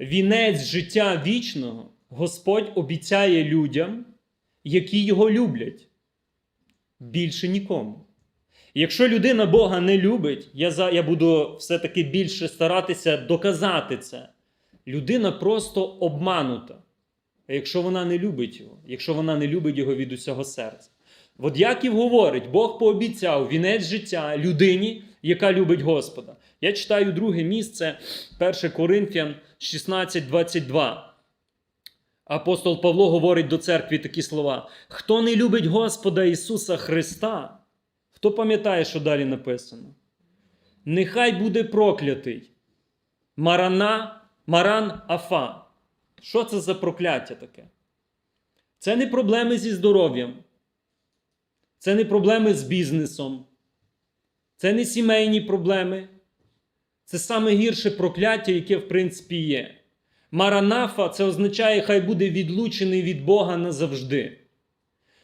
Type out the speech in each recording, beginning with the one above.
Вінець життя вічного Господь обіцяє людям, які його люблять. Більше нікому. Якщо людина Бога не любить, я, за, я буду все-таки більше старатися доказати це. Людина просто обманута. Якщо вона не любить його, якщо вона не любить його від усього серця. От Яків говорить, Бог пообіцяв вінець життя людині, яка любить Господа. Я читаю друге місце, 1 Коринфян 16, 22. Апостол Павло говорить до церкви такі слова: Хто не любить Господа Ісуса Христа, хто пам'ятає, що далі написано? Нехай буде проклятий. Марана, Маран Афа. Що це за прокляття таке? Це не проблеми зі здоров'ям. Це не проблеми з бізнесом. Це не сімейні проблеми. Це саме гірше прокляття, яке в принципі є. Маранафа це означає, хай буде відлучений від Бога назавжди.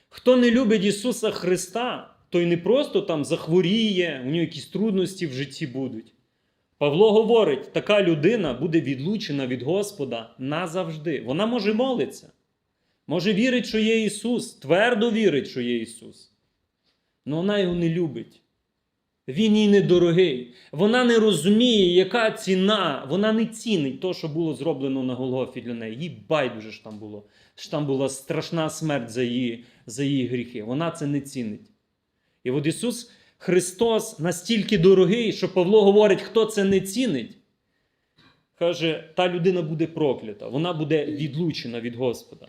Хто не любить Ісуса Христа, той не просто там захворіє, у нього якісь трудності в житті будуть. Павло говорить, така людина буде відлучена від Господа назавжди. Вона може молитися, може вірить, що є Ісус, твердо вірить, що є Ісус. Але вона його не любить. Він їй недорогий. Вона не розуміє, яка ціна. Вона не цінить те, що було зроблено на Голгофі для неї. Їй байдуже ж там було. Що там була страшна смерть за її, за її гріхи. Вона це не цінить. І от Ісус Христос настільки дорогий, що Павло говорить, хто це не цінить. Каже, та людина буде проклята, вона буде відлучена від Господа.